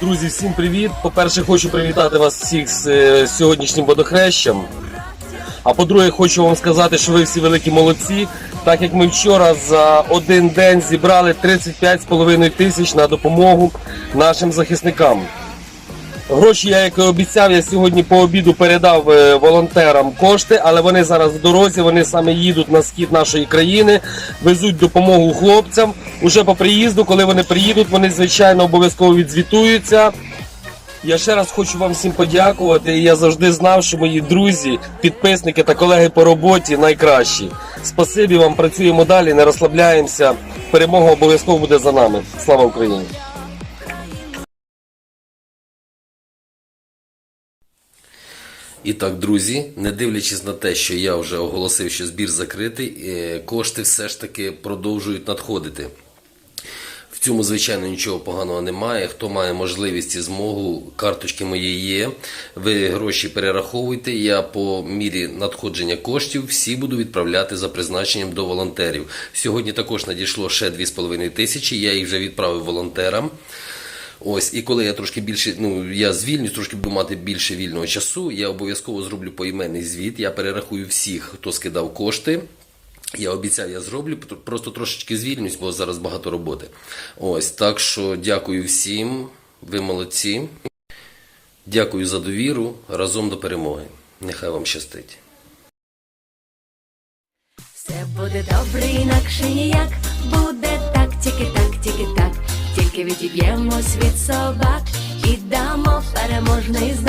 Друзі, всім привіт! По-перше, хочу привітати вас всіх з е, сьогоднішнім водохрещем. А по-друге, хочу вам сказати, що ви всі великі молодці, так як ми вчора за один день зібрали 35,5 тисяч на допомогу нашим захисникам. Гроші я, як і обіцяв, я сьогодні по обіду передав е, волонтерам кошти, але вони зараз в дорозі, вони саме їдуть на схід нашої країни, везуть допомогу хлопцям. Уже по приїзду, коли вони приїдуть, вони звичайно обов'язково відзвітуються. Я ще раз хочу вам всім подякувати. Я завжди знав, що мої друзі, підписники та колеги по роботі найкращі. Спасибі вам, працюємо далі, не розслабляємося. Перемога обов'язково буде за нами. Слава Україні! І так, друзі, не дивлячись на те, що я вже оголосив, що збір закритий, е, кошти все ж таки продовжують надходити. В цьому, звичайно, нічого поганого немає. Хто має можливість і змогу, карточки мої є. Ви гроші перераховуйте. Я по мірі надходження коштів всі буду відправляти за призначенням до волонтерів. Сьогодні також надійшло ще 2,5 тисячі. Я їх вже відправив волонтерам. Ось, і коли я трошки більше, ну я звільнюсь, трошки буду мати більше вільного часу, я обов'язково зроблю поіменний звіт. Я перерахую всіх, хто скидав кошти. Я обіцяв, я зроблю, просто трошечки звільнюсь, бо зараз багато роботи. Ось, так що дякую всім, ви молодці. Дякую за довіру. Разом до перемоги. Нехай вам щастить. Все буде добре, інакше ніяк. Буде відіб'ємось від собак і дамо переможний знак.